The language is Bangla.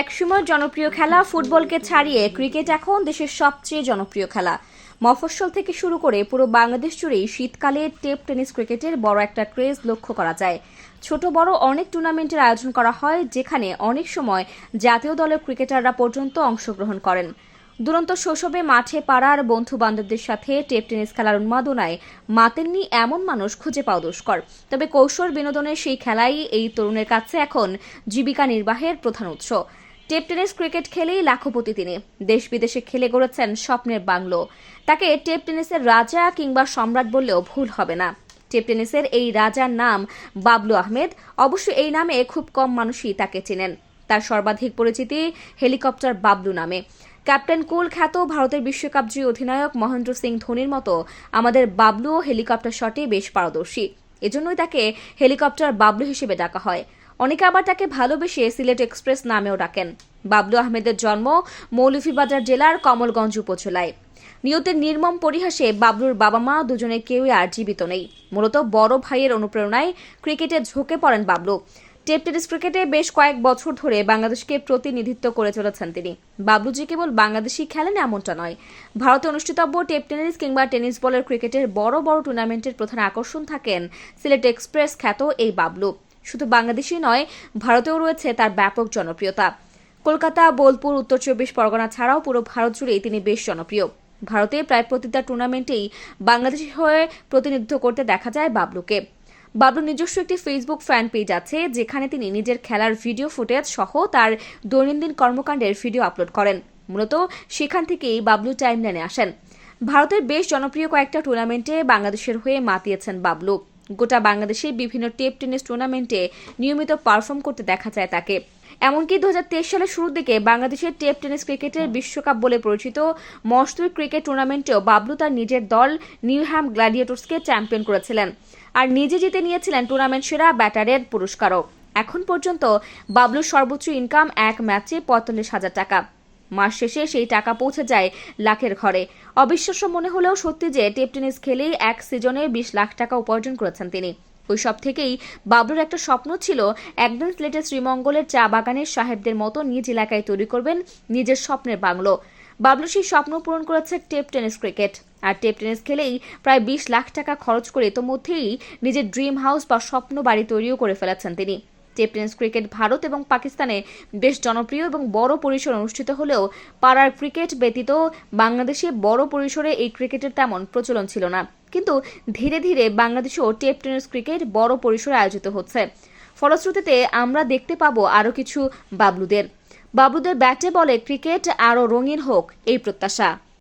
একসময় জনপ্রিয় খেলা ফুটবলকে ছাড়িয়ে ক্রিকেট এখন দেশের সবচেয়ে জনপ্রিয় খেলা। মফস্বল থেকে শুরু করে পুরো বাংলাদেশ জুড়েই শীতকালে টেপ টেনিস ক্রিকেটের বড় একটা ক্রেজ লক্ষ্য করা যায়। ছোট বড় অনেক টুর্নামেন্টের আয়োজন করা হয়, যেখানে অনেক সময় জাতীয় দলের ক্রিকেটাররা পর্যন্ত অংশগ্রহণ করেন। দুরন্ত শৈশবে মাঠে পাড়ার বন্ধু বান্ধবদের সাথে টেপ টেনিস খেলার উন্মাদনায় মাতেননি এমন মানুষ খুঁজে পাওয়া দুষ্কর। তবে কৌশল বিনোদনের সেই খেলাই এই তরুণের কাছে এখন জীবিকা নির্বাহের প্রধান উৎস। টেপ টেনিস ক্রিকেট খেলেই লাখপতি তিনি। দেশ বিদেশে খেলে গড়েছেন স্বপ্নের বাংলো। তাকে টেপ টেনিসের রাজা কিংবা সম্রাট বললেও ভুল হবে না। টেপ টেনিসের এই রাজার নাম বাবলু আহমেদ। অবশ্য এই নামে খুব কম মানুষই তাকে চেনেন। তার সর্বাধিক পরিচিতি হেলিকপ্টার বাবলু নামে। ক্যাপ্টেন কুল খ্যাত ভারতের বিশ্বকাপ জয়ী অধিনায়ক মহেন্দ্র সিং ধোনির মতো আমাদের বাবলুও হেলিকপ্টার শটে বেশ পারদর্শী। এজন্যই তাকে হেলিকপ্টার বাবলু হিসেবে ডাকা হয়। অনেকে আবার তাকে ভালোবেসে সিলেট এক্সপ্রেস নামেও ডাকেন। বাবলু আহমেদের জন্ম মৌলভীবাজার জেলার কমলগঞ্জ উপজেলায়। নিয়তের নির্মম পরিহাসে বাবলুর বাবা মা দুজনে কেউই আর জীবিত নেই। মূলত বড় ভাইয়ের অনুপ্রেরণায় ক্রিকেটে ঝুঁকে পড়েন বাবলু। টেপ টেনিস ক্রিকেটে বেশ কয়েক বছর ধরে বাংলাদেশকে প্রতিনিধিত্ব করে চলেছেন তিনি। বাবলুজি কেবল বাংলাদেশি খেলেন এমনটা নয়। ভারতে অনুষ্ঠিতব্য টেপ টেনিস কিংবা টেনিস বলের ক্রিকেটের বড় বড় টুর্নামেন্টের প্রধান আকর্ষণ থাকেন সিলেট এক্সপ্রেস খ্যাত এই বাবলু। শুধু বাংলাদেশই নয়, ভারতেও রয়েছে তার ব্যাপক জনপ্রিয়তা। কলকাতা, বোলপুর, উত্তর চব্বিশ পরগনা ছাড়াও পুরো ভারত জুড়েই তিনি বেশ জনপ্রিয়। ভারতে প্রায় প্রতিটা টুর্নামেন্টেই বাংলাদেশি হয়ে প্রতিনিধিত্ব করতে দেখা যায় বাবলুকে। বাবলুর নিজস্ব একটি ফেসবুক ফ্যান পেজ আছে, যেখানে তিনি নিজের খেলার ভিডিও ফুটেজ সহ তার দৈনন্দিন কর্মকাণ্ডের ভিডিও আপলোড করেন। মূলত সেখান থেকেই বাবলু টাইমলাইনে আসেন। ভারতের বেশ জনপ্রিয় কয়েকটা টুর্নামেন্টে বাংলাদেশের হয়ে মাতিয়েছেন বাবলু। গোটা বাংলাদেশে বিভিন্ন টেপ টেনিস টুর্নামেন্টে নিয়মিত পারফর্ম করতে দেখা যায় তাকে। এমনকি দু হাজার তেইশ সালের শুরুর দিকে বাংলাদেশের টেপ টেনিস ক্রিকেটের বিশ্বকাপ বলে পরিচিত মস্তুর ক্রিকেট টুর্নামেন্টেও বাবলু তার নিজের দল নিউহ্যাম গ্ল্যাডিয়েটর্সকে চ্যাম্পিয়ন করেছিলেন আর নিজে জিতে নিয়েছিলেন টুর্নামেন্ট সেরা ব্যাটারের পুরস্কারও। এখন পর্যন্ত বাবলুর সর্বোচ্চ ইনকাম এক ম্যাচে পঁয়তাল্লিশ হাজার টাকা। মাস শেষে সেই টাকা পৌঁছে যায় লাখের ঘরে। অবিশ্বাস্য মনে হলেও সত্যি যে টেপ টেনিস খেলেই এক সিজনে বিশ লাখ টাকা উপার্জন করেছেন তিনি। ওই সব থেকেই বাবলুর একটা স্বপ্ন ছিল, একদিন স্লেটে শ্রীমঙ্গলের চা বাগানের সাহেবদের মতো নিজ এলাকায় তৈরি করবেন নিজের স্বপ্নের বাংলো। বাবলু সেই স্বপ্ন পূরণ করেছে টেপ টেনিস ক্রিকেট। আর টেপ টেনিস খেলেই প্রায় বিশ লাখ টাকা খরচ করে ইতোমধ্যেই নিজের ড্রিম হাউস বা স্বপ্ন বাড়ি তৈরিও করে ফেলেছেন তিনি। টেপ টেনিস ক্রিকেট ভারত এবং পাকিস্তানে বেশ জনপ্রিয় এবং বড় পরিসরে অনুষ্ঠিত হলেও পাড়ার ক্রিকেট ব্যতীত বাংলাদেশে বড় পরিসরে এই ক্রিকেটের তেমন প্রচলন ছিল না। কিন্তু ধীরে ধীরে বাংলাদেশেও টেপ টেনিস ক্রিকেট বড় পরিসরে আয়োজিত হচ্ছে। ফলশ্রুতিতে আমরা দেখতে পাবো আরও কিছু বাবলুদের। বাবলুদের ব্যাটে বলে ক্রিকেট আরও রঙিন হোক, এই প্রত্যাশা।